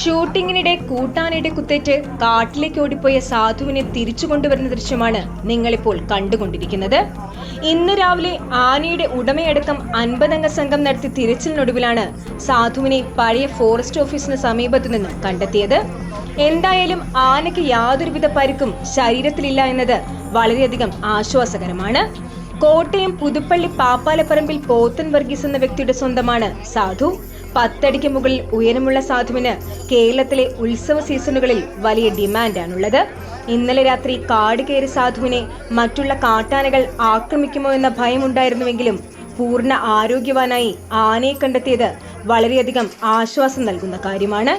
ഷൂട്ടിങ്ങിനിടെ കൂട്ടാനയുടെ കുത്തേറ്റ് കാട്ടിലേക്ക് ഓടിപ്പോയ സാധുവിനെ തിരിച്ചു കൊണ്ടുവരുന്ന ദൃശ്യമാണ് നിങ്ങളിപ്പോൾ കണ്ടുകൊണ്ടിരിക്കുന്നത്. ഇന്ന് രാവിലെ ആനയുടെ ഉടമയടക്കം അൻപതംഗ സംഘം നടത്തിയ തിരച്ചിലിനൊടുവിലാണ് സാധുവിനെ പഴയ ഫോറസ്റ്റ് ഓഫീസിന് സമീപത്തു നിന്നും കണ്ടെത്തിയത്. എന്തായാലും ആനയ്ക്ക് യാതൊരുവിധ പരിക്കും ശരീരത്തിലില്ല എന്നത് വളരെയധികം ആശ്വാസകരമാണ്. കോട്ടയം പുതുപ്പള്ളി പാപ്പാലപ്പറമ്പിൽ പോത്തൻ വർഗീസ് എന്ന വ്യക്തിയുടെ സ്വന്തമാണ് സാധു. പത്തടിക്ക് മുകളിൽ ഉയരമുള്ള സാധുവിന് കേരളത്തിലെ ഉത്സവ സീസണുകളിൽ വലിയ ഡിമാൻഡാണുള്ളത്. ഇന്നലെ രാത്രി കാട് കയറി സാധുവിനെ മറ്റുള്ള കാട്ടാനകൾ ആക്രമിക്കുമോ എന്ന ഭയമുണ്ടായിരുന്നുവെങ്കിലും പൂർണ ആരോഗ്യവാനായി ആനയെ കണ്ടെത്തിയത് വളരെയധികം ആശ്വാസം നൽകുന്ന കാര്യമാണ്.